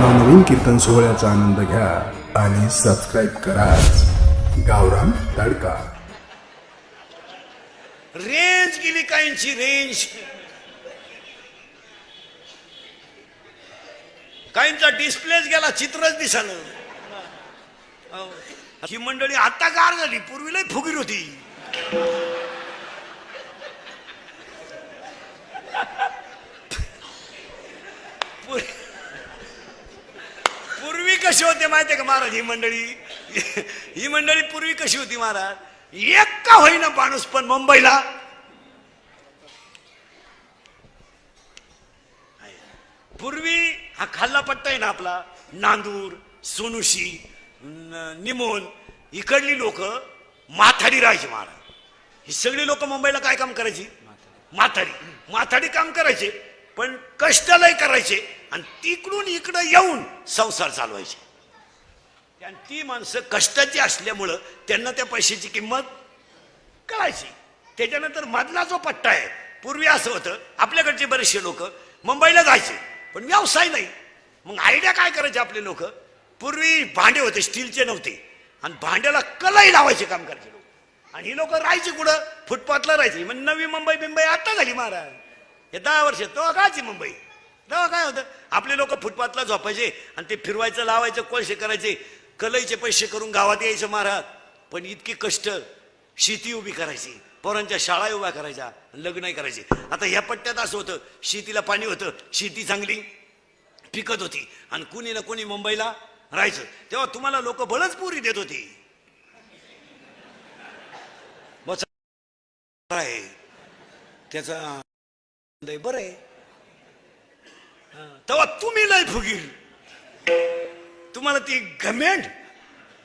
नवनवीन कीर्तन सोहळ्याचा आनंद घ्या आणि सबस्क्राईब करा. गावरान तडका. रेंज गेली काहींची रेंज काहींचा डिस्प्लेच गेला? चित्रच दिसानं. ही मंडळी आता गार झाली. पूर्वी लय फुगीर होती. पूर्वी पूर्वी कशी होते माहितीये का महाराज? ही मंडळी ही मंडळी पूर्वी कशी होती महाराज? एक का होईना माणूस पण मुंबईला. पूर्वी हा खाल्ला पट्टा आहे ना आपला नांदूर सोनुशी निमोन इकडली लोक माथाडी राहायची महाराज. ही सगळी लोक मुंबईला काय काम करायची? माथाडी. माथाडी काम करायचे पण कष्टालाही करायचे. आणि तिकडून इकडं येऊन संसार चालवायचे. आणि ती माणसं कष्टाची असल्यामुळं त्यांना त्या पैशाची किंमत कळायची. त्याच्यानंतर मधला जो पट्टा आहे पूर्वी असं होतं आपल्याकडचे बरेचसे लोक मुंबईला जायचे पण व्यवसाय नाही. मग आयडिया काय करायचे आपले लोक? पूर्वी भांडे होते स्टीलचे नव्हते. आणि भांड्याला कलई लावायचे काम करायचे लोक. आणि ही लोक राहायची कुठं? फुटपाथला राहायची. म्हणजे नवी मुंबई बिंबई आता झाली महाराज. हे दहा वर्ष तो कायची मुंबई. तेव्हा काय होतं? आपले लोक फुटपाथला झोपायचे आणि ते फिरवायचं लावायचं कोळशे करायचे. कलईचे पैसे करून गावात यायचं महाराज. पण इतकी कष्ट. शेती उभी करायची. पोरांच्या शाळा उभ्या करायच्या लग्नही करायचे. आता ह्या पट्ट्यात असं होतं. शेतीला पाणी होतं. शेती चांगली. पिकत होती. आणि कुणी ना कुणी मुंबईला राहायचं. तेव्हा तुम्हाला लोक बळच पुरी देत होती. त्याचा बरं आहे. तेव्हा तुम्ही लय फुगीर. तुम्हाला ती घमेंड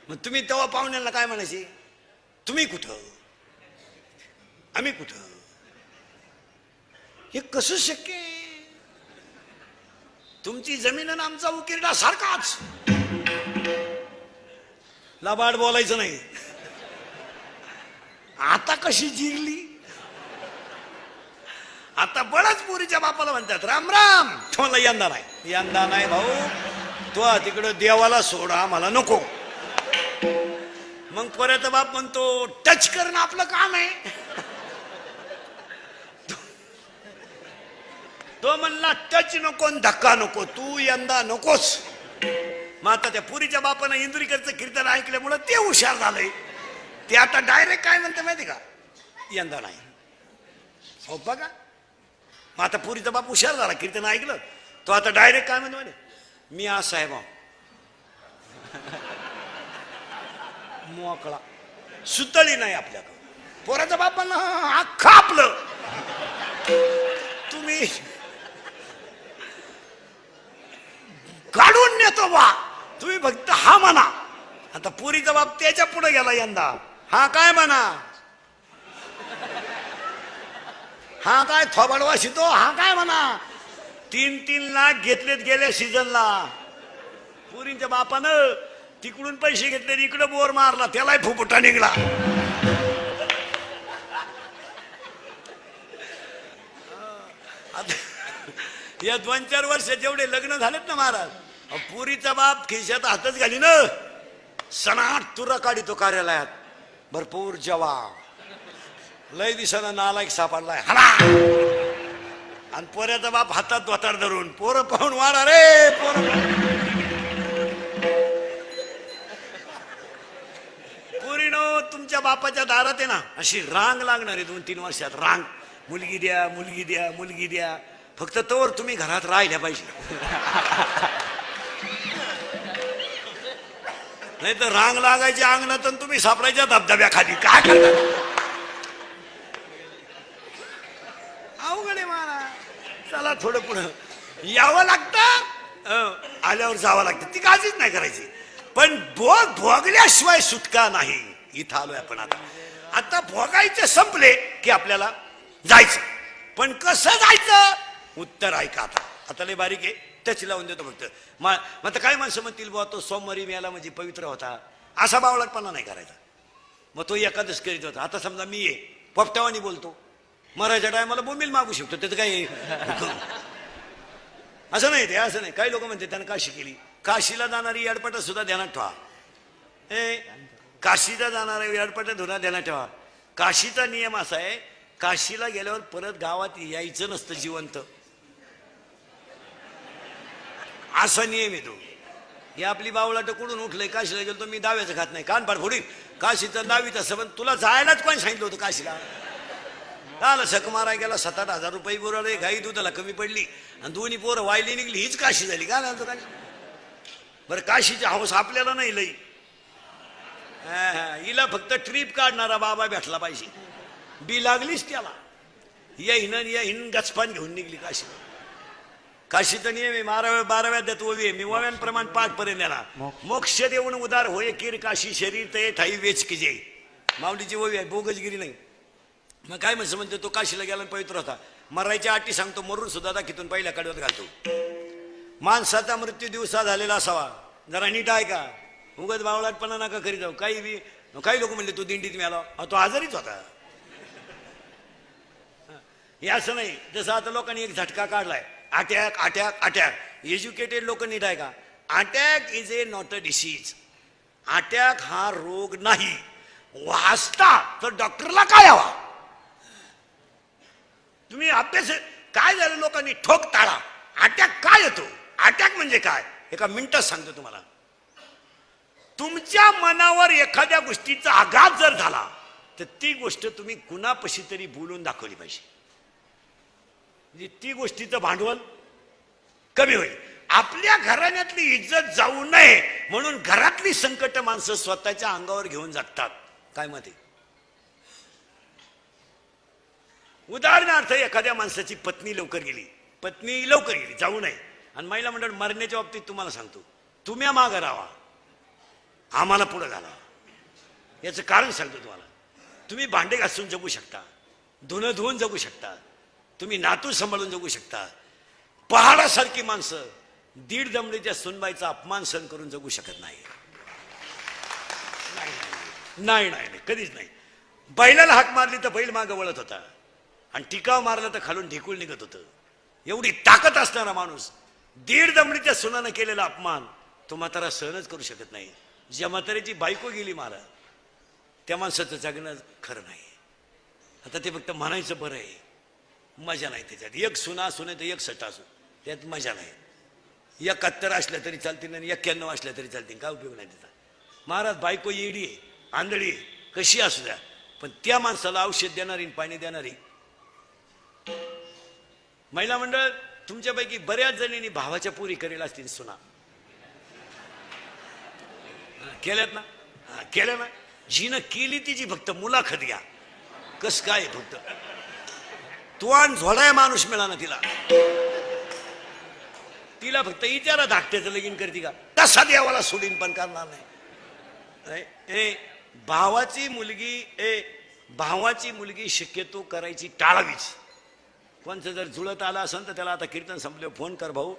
मग तुम्ही तेव्हा पाहुण्याला काय म्हणायचे? तुम्ही कुठं? आम्ही कुठं? हे कसं शक्य तुमची जमीन आणि आमचा उकिरडा सारखाच. लबाड बोलायचं नाही. आता कशी जिरली? आता बळच पुरीच्या बापाला म्हणतात राम राम. तुम्हाला यंदा नाही. यंदा नाही भाऊ. तो तिकडं देवाला सोडा मला नको. मग परत बाप म्हणतो टच करणं आपलं काम आहे. तो म्हणला टच नको आणि धक्का नको तू यंदा नकोस. मग आता त्या पुरीच्या बापानं इंद्रिकरचं कीर्तन ऐकल्यामुळं ते हुशार झालंय. ते आता डायरेक्ट काय म्हणते माहिती का? यंदा नाही. हो बघा. मग आता पुरीचा बाप हुशार झाला कीर्तन ऐकलं. तो आता डायरेक्ट काय म्हणतो म्हणे मी आज साहेब मोकळा. सुतळी नाही आपल्याकडं. पोराचा बाप म्हणला अख्खा आपलं. तुम्ही काढून नेतो बा. तुम्ही फक्त हा म्हणा. आता पुरीचा बाप त्याच्या पुढे गेला यंदा. हा काय म्हणा? हा काय थोबाडवा शितो हा काय म्हणा? तीन तीन लाख घेतलेत गेल्या सीझनला. पुरींच्या बापानं तिकडून पैसे घेतले इकडं बोर मारला त्यालाही फुफुटा निघला. या दोन चार वर्ष जेवढे लग्न झालेत ना महाराज पुरीचा बाप खिशात हातच घाली ना सणाट तुरा काढितो कार्यालयात. भरपूर जवाब. लय दिसानं नालायक सापडलाय. हला! आणि पोऱ्याचा बाप हातात धोतार धरून पोरं पाहून वाढा रे पोर पोरीनो तुमच्या बापाच्या दारात आहे ना अशी रांग लागणार आहे दोन तीन वर्षात रांग. मुलगी द्या मुलगी द्या मुलगी द्या. फक्त तोवर तुम्ही घरात राहिल्या पाहिजे. नाही तर रांग लागायची अंगणात आणि तुम्ही सापडायच्या धबधब्याखाली. काय करता अवघड आहे महाराज चला थोडं पुढं यावं लागतं. आल्यावर जावं लागतं. ती काळजीच नाही करायची. पण भोग भोगल्याशिवाय सुटका नाही. इथं आलोय आपण आता. आता भोगायचे संपले की आपल्याला जायचं. पण कसं जायचं? उत्तर ऐका आता. आता लय बारीक आहे. टच लावून देतो फक्त. मग आता काय माणसं म्हणतील बुवा तो सोमवारी मेला म्हणजे पवित्र होता. असा बावळटपणा नाही करायचा. मग तो एकादश करीत होता. आता समजा मी आहे. पोपटावानी बोलतो. मरायच्या टायमाला बोंबील मागू शकतो त्याचं काही असं नाही ते असं नाही. काही लोक म्हणते त्यानं काशी केली. काशीला जाणारी याडपट सुद्धा ध्यानात ठेवा. ए काशीला जाणारा याडपट धुरा ध्यानात ठेवा. काशीचा नियम असा आहे काशीला गेल्यावर परत गावात यायचं नसतं जिवंत. असा नियम आहे तो. हे आपली बावळा टकडून उठलंय? काशीला गेलो तर मी दाव्याचं खात नाही. कान पाड फोडीन. काशीचं दावीत असं पण तुला जायलाच कोण सांगितलं होतं काशीला? काल सक माराय गेला सात आठ हजार रुपये बुराले गाई दुधाला कमी पडली. आणि दोन्ही पोरं वायली निघली हीच काशी झाली. का झालं काशी बरं काशीची हौस आपल्याला नाही लई. हा, हा, हिला फक्त ट्रिप काढणारा बाबा भेटला पाहिजे. बी लागलीच त्याला. या हिनं या हिन गचपान घेऊन निघली काशी. काशीचा नियम आहे बाराव्या बाराव्या देत ओवी आहे. मी ओव्यांप्रमाण पाठ पर्यंत येणार मोक्ष. देऊन उदार होय किर काशी शरीर ते ठाई वेच की जे. माऊलीची ओवी आहे बोगजगिरी नाही. मग काय म्हणतो म्हणते तो काशीला गेला पवित्र होता. मरायच्या अटी सांगतो मरून सुद्धा दाखीतून पहिल्या कडव्यात घालतो. माणसाचा मृत्यू दिवसा झालेला असावा. जरा नीट आहे का उगत बावळाटपणा नका करीत जाऊ. काही बी काही लोक म्हणले तो दिंडीत मिळाला अहो, तो आजारीच होता. हे असं नाही. जसं आता लोकांनी एक झटका काढलाय. अटॅक अटॅक अटॅक एज्युकेटेड लोक नीट आहे का attack is a not a disease attack हा रोग नाही. वाचता तर डॉक्टरला काय हवा? तुम्ही अभ्यास काय झालं लोकांनी? ठोक टाळा. अटॅक काय येतो? अटॅक म्हणजे काय? एका मिनिटात सांगतो तुम्हाला. तुमच्या मनावर एखाद्या गोष्टीचा आघात जर झाला तर ती गोष्ट तुम्ही कुणापशी तरी बोलून दाखवली पाहिजे. म्हणजे ती गोष्टीचं भांडवल कमी होईल. आपल्या घराण्यातली इज्जत जाऊ नये म्हणून घरातली संकट माणसं स्वतःच्या अंगावर घेऊन जगतात काय मत आहे उदाहरणार्थ एखाद्या माणसाची पत्नी लवकर गेली. पत्नी लवकर गेली जाऊ नये. आणि महिला मंडळ मरण्याच्या बाबतीत तुम्हाला सांगतो तुम्ही मागं राहा. आम्हाला पुढं घाला. याचं कारण सांगतो तुम्हाला. तुम्ही भांडे घासून जगू शकता. धुणं धुवून जगू शकता. तुम्ही नातू सांभाळून जगू शकता. पहाडासारखी माणसं दीड दमडीच्या सुनबाईचा अपमान सहन करून जगू शकत नाही. नाही, नाही नाही नाही कधीच नाही. बैलाला हाक मारली तर बैल मागं वळत होता. आणि टिकाव मारलं तर खालून ढेकूळ निघत होतं. एवढी ताकद असणारा माणूस दीड दमडीच्या सुनानं केलेला अपमान तो म्हातारा सहनच करू शकत नाही. ज्या म्हाताऱ्याची बायको गेली मारा त्या माणसाचं जगणं खरं नाही. आता ते फक्त म्हणायचं बरं आहे. मजा नाही त्याच्यात. एक सुना सुने तर एक सटा असू त्यात मजा नाही. एकाहत्तर असल्या तरी चालतील आणि एक्क्याण्णव असल्या तरी चालतील. काय उपयोग नाही त्याचा. महाराज बायको येडी आंधळी कशी असू द्या. पण त्या माणसाला औषध देणारी आणि पाणी देणारी महिला मंडळ तुमच्यापैकी बऱ्याच जणींनी भावाच्या पुरी करेल असतील सुना. केल्यात ना? केल्या ना? जिनं केली तिची फक्त मुलाखत घ्या. कस काय फक्त? तो झोडाय माणूस मिळाला तिला. तिला फक्त इचारा धाकट्याचं लगीन करते का? तसा देवाला सोडीन पण करणार नाही. ए ए, भावाची मुलगी ए भावाची मुलगी शक्यतो करायची टाळावीच. कोणचं जर जुळत आलं असेल तर त्याला आता कीर्तन संपलं फोन कर भाऊ.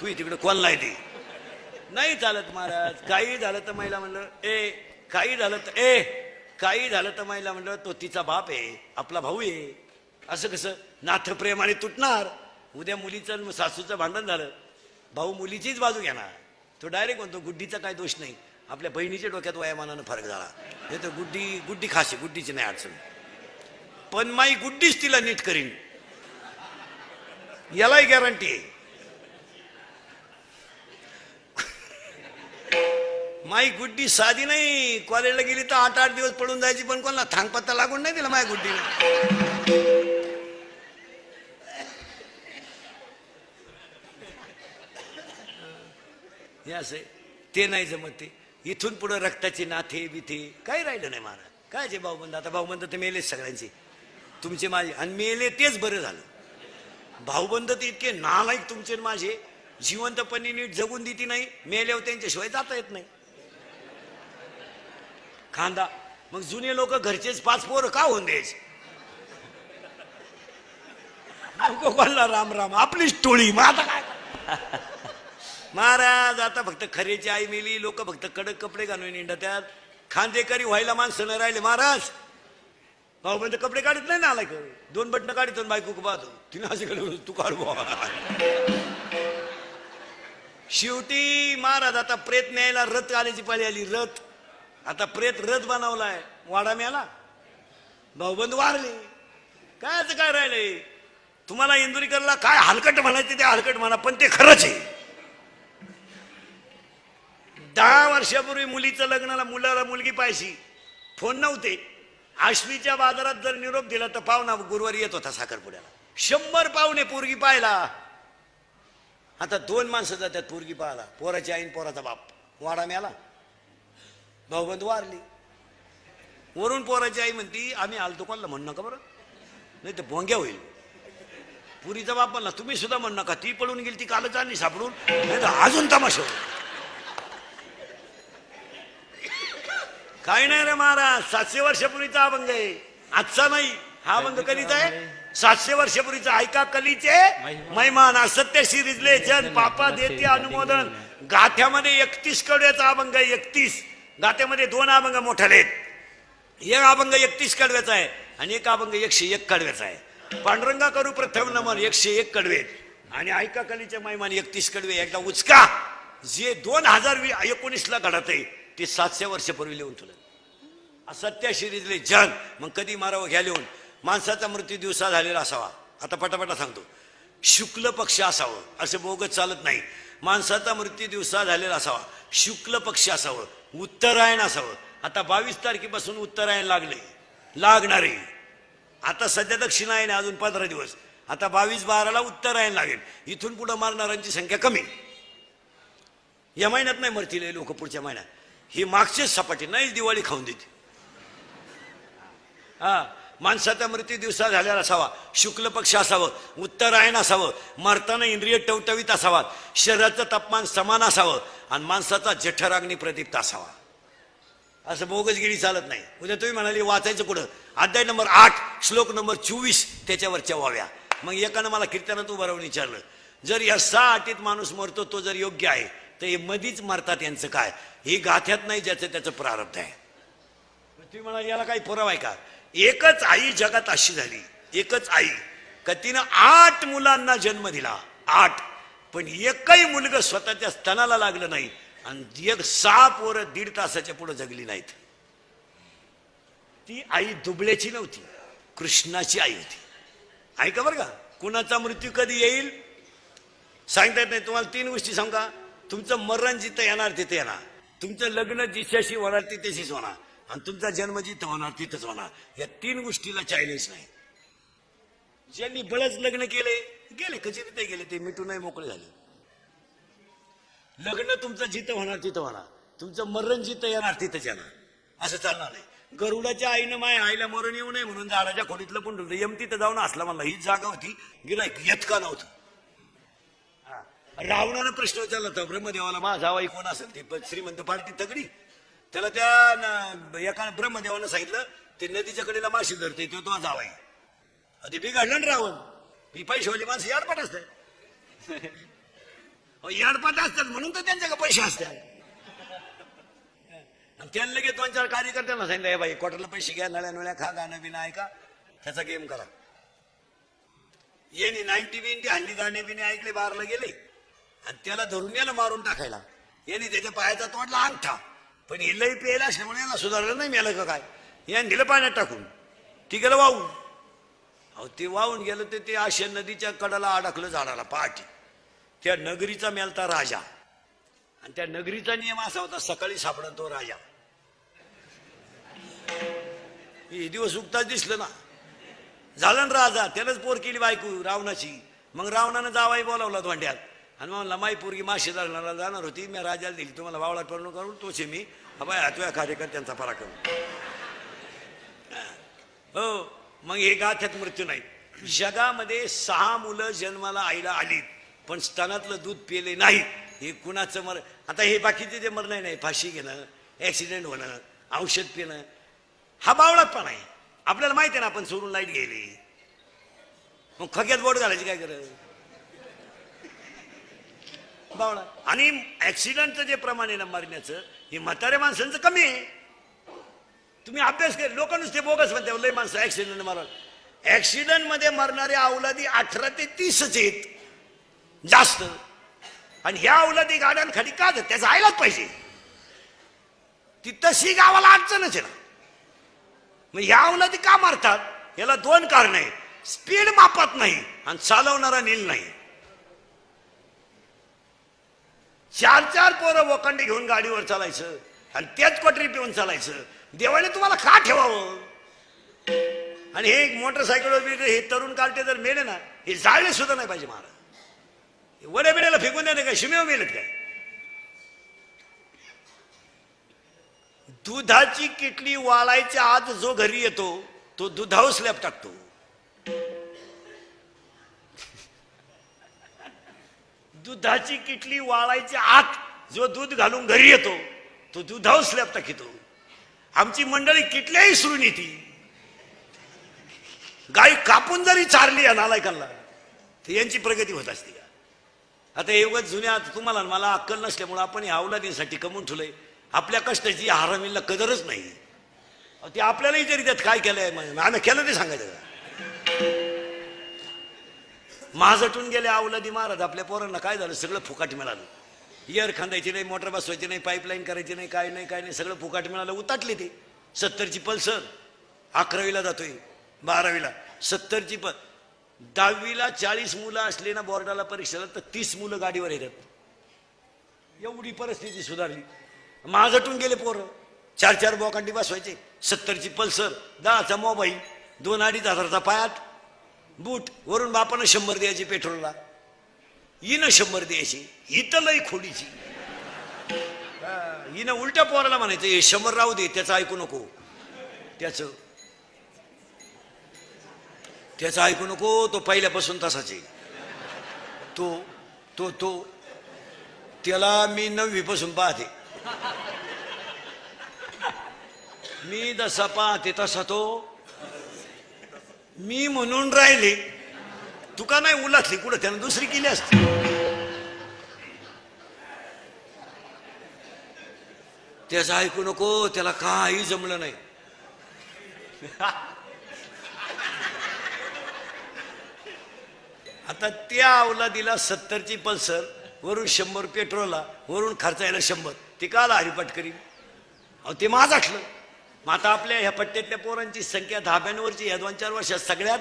तू तिकडे कोण नाही दे नाही चालत महाराज. काही झालं तर महिला म्हणलं ए काही झालं तर ए काही झालं तर महिला म्हणलं तो तिचा बाप आहे आपला भाऊ आहे. असं कसं? नाथ प्रेमाने तुटणार. उद्या मुलीचं सासूचं भांडण झालं. भाऊ मुलीचीच बाजू घेणार. तो डायरेक्ट म्हणतो गुड्डीचा काय दोष नाही. आपल्या बहिणीच्या डोक्यात वयामानानं फरक झाला. हे तर गुड्डी गुड्डी खाशी गुड्डीची नाही अडचण. पण माई गुड्डीच तिला नीट करीन. यालाही गॅरंटी आहे माई गुड्डी साधी नाही. कॉलेजला गेली तर आठ आठ दिवस पडून जायची पण कोणाला थांगपत्ता लागून नाही दिला माय गुड्डी हे असे ते नाही जमत ते. इथून पुढे रक्ताचे नाथे बिथे काही राहिलं नाही महाराज. काय जे भाऊबंद आता भाऊबंद तर मेलेच सगळ्यांचे. तुमचे माझे आणि मेले तेच बरं झालं. भाऊबंध तर इतके नालायक तुमचे माझे. जिवंतपणी नीट जगून देती नाही मेल्यावर त्यांच्याशिवाय जाता येत नाही. खांदा मग जुने लोक घरचेच पाच पोरं का होऊन द्यायचे? नको कोणाला राम राम आपलीच टोळी मग आता काय? महाराज आता फक्त खरेची आई मेली लोक फक्त कडक कपडे घालून निंडत्यात खांदेकरी व्हायला माणसं न राहिले महाराज. भाऊ बंद कपडे काढत नाही ना आलाय दोन बटणं काढतो आणि बायको पाहतो तिने असे केलं तू काढ शेवटी महाराज आता प्रेत न्यायला रथ आल्याची पाळी आली रथ. आता प्रेत रथ बनवलाय. वाडा मिळाला? भाऊबंद वारले. काय काय राहिलंय? तुम्हाला इंदुरीकरला काय हलकट म्हणायचे ते हलकट म्हणा पण ते खरंच आहे. दहा वर्षापूर्वी मुलीचं लग्नाला मुलाला मुलगी पाहिजे फोन नव्हते. आश्वीच्या बाजारात जर निरोप दिला तर पाहुणा गुरुवारी येत होता साखरपुड्याला. शंभर पाहुणे पोरगी पाहिला आता दोन माणसं जातात पोरगी पाहायला. पोराची आईन पोराचा बाप. वाडा मिळाला भाऊबंद वारली. वरून पोराची आई म्हणती आम्ही आलतो कोणाला म्हणणं नका बरं? नाही तर भोंग्या होईल. पुरीचा बाप म्हणला तुम्ही सुद्धा म्हणू नका. ती पळून गेली ती कालच आणली सापडून. नाही तर अजून तमाशा होईल. काही नाही रे महाराज सातशे वर्षापूर्वीचा अभंग आहे. आजचा नाही हा अभंग कधीचा आहे? सातशे वर्षापूर्वीचा ऐका कलीचे मैमान असत्य शिरिजले जन पापा देते अनुमोदन. गाथ्यामध्ये एकतीस कडव्याचा अभंग आहे एकतीस. गाथ्यामध्ये दोन अभंग मोठाले आहेत. एक अभंग एकतीस कडव्याचा आहे आणि एक अभंग एकशे एक कडव्याचा आहे. पांडुरंगा करू प्रथम नमन एकशे एक कडवे. आणि ऐका कलीचे मैमान एकतीस कडवे. एकदा उचका. जे दोन हजार एकोणीसला घडत आहे ते सातशे वर्षापूर्वी लिहून तुला असत्य शिरीजले जग मग कधी मारावं घ्या लिहून. माणसाचा मृत्यू दिवसा झालेला असावा. आता पटापटा सांगतो. शुक्ल पक्ष असावं. असं बोगत चालत नाही. माणसाचा मृत्यू दिवसा झालेला असावा. शुक्ल पक्ष असावं. उत्तरायण असावं. आता बावीस तारखेपासून उत्तरायण लागले लागणारे आता सध्या दक्षिणायन अजून पंधरा दिवस. आता बावीस बाराला उत्तरायण लागेल. इथून पुढे मारणाऱ्यांची संख्या कमी. या महिन्यात नाही मरतील लोक पुढच्या महिन्यात. ही मागचीच सपाटी नाही दिवाळी खाऊन देते हा माणसाचा मृत्यू दिवसा झालेला असावा शुक्ल पक्ष असावं उत्तरायण असावं मरताना इंद्रिय टवटवीत असावा शरीराचं तापमान समान असावं आणि माणसाचा जठराग्नी प्रदीप्त असावा. असं बोगसगिरी चालत नाही. उद्या तुम्ही म्हणाली वाचायचं कुठं? अध्याय नंबर आठ श्लोक नंबर चोवीस त्याच्यावरच्या व्हाव्या मग एकानं मला कीर्तनात उभं राहून विचारलं जर या सहा अटीत माणूस मरतो तो जर योग्य आहे तर हे मधीच मरतात यांचं काय? हे गाथ्यात नाही ज्याचं त्याचं प्रारब्ध आहे. तुम्ही म्हणाल याला काही पुरावा आहे का? एकच आई जगात अशी झाली एकच आई. का तिनं आठ मुलांना जन्म दिला आठ. पण एकही मुलगा स्वतःच्या स्तनाला लागलं नाही आणि एक सहा पोरं दीड तासाच्या पुढे जगली नाहीत. ती आई दुबळ्याची नव्हती कृष्णाची आई होती. ऐका बरं का? कुणाचा मृत्यू कधी येईल? सांगता येत नाही. तुम्हाला तीन गोष्टी सांगा तुमचं मरण जिथं येणार तिथे येणार. तुमचं लग्न जिच्याशी होणार तिथेशीच होणार. आणि तुमचा जन्म जिथं होणार तिथंच होणार. या तीन गोष्टीला चॅलेंज नाही. ज्यांनी बळच लग्न केले गेले कसे ते गेले ते मिटून नाही मोकळे झाले. लग्न तुमचं जिथं होणार तिथं होणार. तुमचं मरण जिथं येणार तिथंच येणार. असं चालणार नाही. गरुडाच्या आईनं माय आईला मरण येऊ नये म्हणून झाडाच्या खोडीतलं पण यम तिथं जाऊन असला म्हणला ही जागा होती. गिरायक येत का नव्हतं. हा. रावणानं प्रश्न विचारला होता ब्रह्मदेवाला माझा जावाई कोण असेल? ते श्रीमंत पार्टी तगडी. त्याला त्या एका ब्रह्मदेवानं सांगितलं ते नदीच्या कडेला माशी धरते तो तो जावाई ते बिघडलं ना रावण. ही पैशावाली माणसं याडपाट असतात. अहो, याडपाट असतात म्हणून तर त्यांच्याकडे पैसे असतात. आणि त्यांना लगेच दोन चार कार्यकर्त्यांना सांगितलं "हे बाई क्वार्टरला पैसे घ्या नळ्या नळ्या खा गाणं बिणं ऐका त्याचा गेम करा. येणे नाईन्टी बिनटी हल्ली गाणे बिणे ऐकले बारला गेले. आणि त्याला धरून याला मारून टाकायला. याने त्याच्या पायाचा तोडला अंगठा. पण हे लई पेला याला सुधारलं नाही मेलं का काय? या दिलं पाण्यात टाकून. ती गेलं वाहून. अहो ते वाहून गेलं तर ते आशा नदीच्या कडाला अडकलं झाडाला पहाटे. त्या नगरीचा मेलता राजा. आणि त्या नगरीचा नियम असा होता सकाळी सापडा तो राजा. हे दिवस उगताच दिसलं ना. झालं ना राजा त्यालाच पोर केली बायको रावणाची. मग रावणानं जावाई बोलावला धोंड्यात आणि म्हणला माई पोरगी माशी धरणारा जाणार होती. मी राजाला दिली. तुम्हाला वावळा करून करून तोचे मी. हा बाय तुझ्या कार्यकर्त्यांचा पराक्रम हो. मग हे गाथ्यात मृत्यू नाही. जगामध्ये सहा मुलं जन्माला आईला आलीत पण स्तनातलं दूध पिले नाही हे कुणाचं मर आता हे बाकीचे जे मरण नाही फाशी घेणं ऍक्सिडेंट होणं औषध पिणं हा बावळात आहे. आपल्याला माहिती आहे ना आपण सोडून लाइट गेली. मग खग्यात बोट घालायची काय गरज? आणि ऍक्सिडेंटचं जे प्रमाण आहे ना मरण्याचं हे म्हाताऱ्या माणसांचं कमी आहे. तुम्ही अभ्यास केला लोक नुसते बोगस म्हणते लय माणसं ऍक्सिडेंट मारा ऍक्सिडेंटमध्ये मरणारे अवलादी अठरा ते तीसच आहेत. जास्त. आणि ह्या अवलादी गाड्यांखाली का त्याचं आयलाच पाहिजे. ती तशी गावाला अडचणच आहे ना. मग ह्या अवलादी का मारतात? याला दोन कारण आहेत. स्पीड मापत नाही आणि चालवणारा नील नाही. चार चार पोरं वखंडी घेऊन गाडीवर चालायचं आणि तेच कोटरी पिऊन चालायचं. देवाने तुम्हाला का ठेवावं? आणि हे मोटरसायकल हे तरुण कालटे जर मेले ना हे जाळले सुद्धा नाही पाहिजे महाराज. वड्या बिड्याला फेकून द्या काय? शिमेव मेलेत काय? दुधाची किटली वाळायच्या आत जो घरी येतो तो दुधावर स्लॅब टाकतो. दुधाची किटली वाळायच्या आत जो दूध घालून घरी येतो तो दुधावर स्लॅब टाकीतो. आमची मंडळी किटल्याही सुरून येते. गाय कापून जरी चारली या नालायकांना तर यांची प्रगती होत असते का? आता एवढं जुन्या तुम्हाला मला अक्कल नसल्यामुळे आपण या अवलादींसाठी कमवून ठेवलंय. आपल्या कष्टाची हारामीला कदरच नाही. ते आपल्यालाही जरी त्यात काय केलंय म्हणजे आम्ही केलं ते सांगायचं का? माझटून गेले अवलादी महाराज आपल्या पोरांना काय झालं? सगळं फुकाट मिळालं. इयर खांदायची नाही मोटर बसवायची नाही पाईपलाईन करायची नाही काय नाही काय नाही सगळं फुकाट मिळालं. उताटले ते. सत्तरची पल्सर. अकरावीला जातोय. बारावीला. सत्तरची प दहावीला चाळीस मुलं असले ना बोर्डाला परीक्षेला तर तीस मुलं गाडीवर येतात. एवढी परिस्थिती सुधारली. माझटून गेले पोरं. चार चार बोकांडी बसवायचे. सत्तरची पल्सर. दहाचा मोबाईल. दोन अडीच हजारचा पायात. बूट वरून बापानं शंभर द्यायची पेट्रोलला. हिनं शंभर द्यायची ही तर लई खोडीची. हिनं उलट्या पोराला म्हणायचं हे शंभर राहू दे त्याचं ऐकू नको. त्याचं त्याचं ऐकू नको तो पहिल्यापासून तसाच तो तो तो त्याला मी नववीपासून पाहते. मी जसा पाहते तसा तो मी म्हणून राहिले. तुका नाही उलासली कुठं त्यानं दुसरी केली असती. त्याचं ऐकू नको त्याला काही जमलं नाही. आता त्या अवलादीला सत्तरची पल्सर वरून शंभर पेट्रोलला वरून खर्चायला शंभर. ते काला हरिपाट करीन? अहो ते माझ आठलं मग आता आपल्या ह्या पट्ट्यातल्या पोरांची संख्या धाब्यांवरची ह्या दोन चार वर्षात सगळ्यात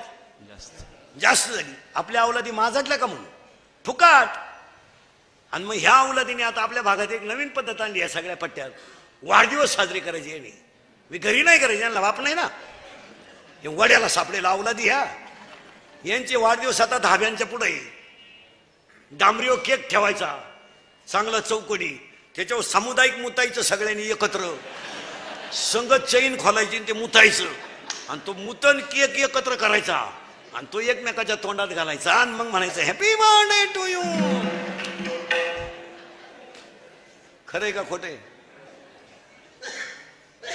जास्त. झाली. आपल्या अवलादी माझाटल्या का म्हणून? फुकाट. आणि मग ह्या अवलादीने आता आपल्या भागात एक नवीन पद्धत आणली या सगळ्या पट्ट्यात. वाढदिवस साजरे करायचे याने. मी घरी नाही करायचे यांना बाप नाही ना? हे वड्याला सापडेला अवलादी ह्या. यांचे वाढदिवस आता धाब्यांच्या पुढे डांबरीव केक ठेवायचा. चांगला चौकोनी त्याच्यावर सामुदायिक मुतायचं सगळ्यांनी एकत्र. संगत चैन खोलायची आणि ते मुतायचं. आणि तो मुतन केक एकत्र करायचा. आणि तो एकमेकाच्या तोंडात घालायचा. आणि मग म्हणायचं हॅपी बर्थडे टू यू खरंय का खोटे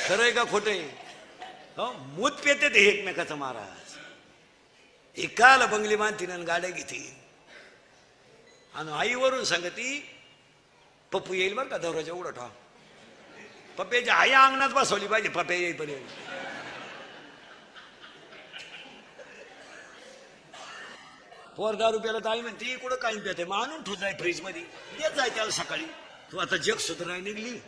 खरंय का खोटे हो मूत पेते ते एकमेकाचं महाराज. एकाला बंगली मानतीन आणि गाड्या घेती आणि आईवरून सांगती पप्पू येईल बरं का दौराच्या उडा ठा आई अंगणात बसवली पाहिजे पप्प्या येईपर्यंत. पोर दहा रुपयाला तर आई म्हणते कुठं काही पेते मग आणून ठेवताय फ्रीजमध्ये येत जाय त्याला सकाळी. तू आता जग सुधाराय निघली.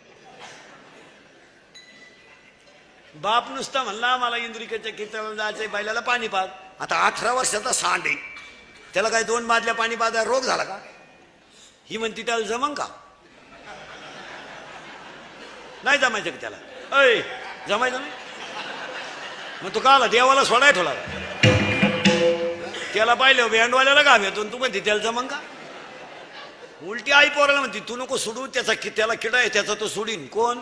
बाप नुसता म्हणला मला इंद्रिकेच्या कीर्तनाला जायचंय बैलाला पाणी पात आता अठरा वर्षाचा सांड आहे. त्याला काय दोन बादल्या पाणी पाजा रोग झाला का? ही म्हणती त्याला जमन का? नाही जमायचं का त्याला? अय जमायचं नाही? मग तू का आला देवाला सोडाय ठेवला त्याला पाहिलं बँडवाल्याला का येतो तू म्हणते त्याला जमन का? उलटी आई पोराला म्हणते तू नको सोडू त्याचा कि- त्याला किडा आहे त्याचा तो सोडीन. कोण?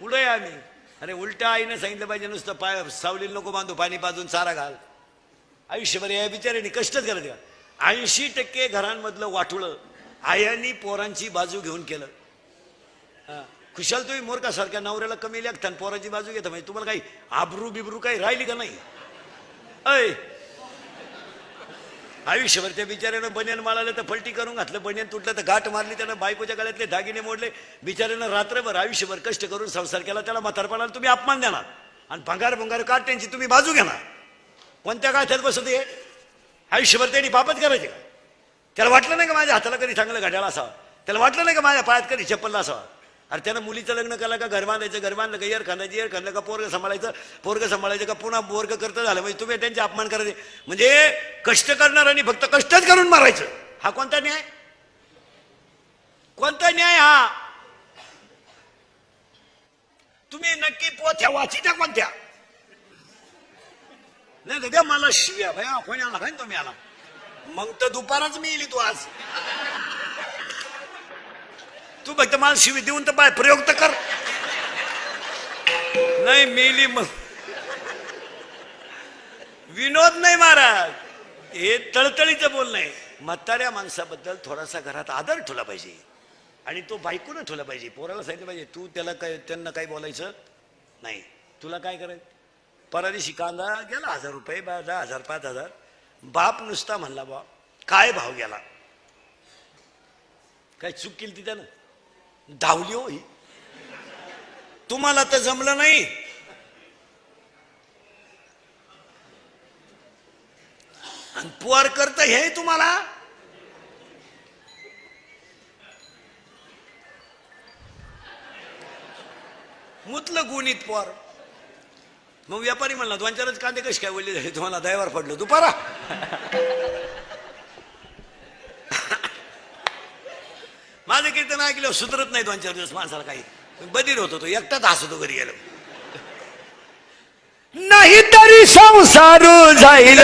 कुठं आहे आम्ही? अरे उलट्या आईने सांगितलं पाहिजे नुसतं पाय सावलील नको बांधू पाणी पाजून चारा घाल. आयुष्यभर या बिचाऱ्याने कष्टच करत ऐंशी टक्के घरांमधलं वाटुळं आयांनी पोरांची बाजू घेऊन केलं. खुशाल तुम्ही मोरकासारख्या नवऱ्याला कमी लागता आणि पोराची बाजू घेता. म्हणजे तुम्हाला काही आबरू बिबरू काही राहिली का नाही? अय आयुष्यभर त्या बिचाऱ्यानं बनियान माळालं तर पलटी करून घातलं बनियान तुटलं तर गाठ मारली त्यानं बायकोच्या गळ्यातले दागिने मोडले. बिचाऱ्यानं रात्रभर आयुष्यभर कष्ट करून संसार केला त्याला म्हातारपणाला तुम्ही अपमान देणार. आणि भंगार भंगार काट्यांची तुम्ही बाजू घेणार. कोणत्या गाठ्यात बसत आहे आयुष्यभर त्यांनी पापच करायचे का? त्याला वाटलं नाही का माझ्या हाताला कधी चांगलं घड्याला असावं? त्याला वाटलं नाही का माझ्या पायात कधी चप्पलला असावा? अरे त्यानं मुलीचं लग्न केलं का? घर बांधायचं घर बांधलं का? एर खांदायची एर खाणलं का? पोरग सांभाळायचं पोरग सांभाळायचं का? पुन्हा बोरग करतं झालं. म्हणजे तुम्ही त्यांचे अपमान करायचे म्हणजे कष्ट करणार आणि फक्त कष्टच करून मारायचं. हा कोणता न्याय? कोणता न्याय हा? तुम्ही नक्की पोथ्या वाचित्या कोणत्या? नाही द्या मला शिव्या. भया कोणी आला? काय तुम्ही आला. मग तर दुपारच मी येईल तू आज. तू फक्त मला शिवी देऊन तर पाय प्रयोग तर कर. नाही मेली मग विनोद नाही महाराज. हे तळतळीचं बोलणं आहे. म्हाताऱ्या माणसाबद्दल थोडासा घरात आदर ठेवला पाहिजे. आणि तो बायकोनं ठेवला पाहिजे. पोराला सांगितलं पाहिजे तू त्याला काय त्यांना काय बोलायचं? नाही. तुला काय करायचं? परदिवशी कांदा गेला हजार रुपये बा दहा हजार पाच हजार. बाप नुसता म्हणला बा काय भाव गेला? काय चूक केली ती त्यानं? धावली होई तुम्हाला तर जमलं नाही. आणि पोर करत हे तुम्हाला. मुतलं गुणित पोर मग व्यापारी म्हणला दोन चारच कांदे कशी काय बोलले झाले? तुम्हाला दयावर पडलं. दुपारा माझं कीर्तन ऐकल्यावर सुधरत नाही दोन चार दिवस माणसाला काही. बधीर होतो तो एकटाच हसतो घरी गेलो. नाही तरी संसार जाईल.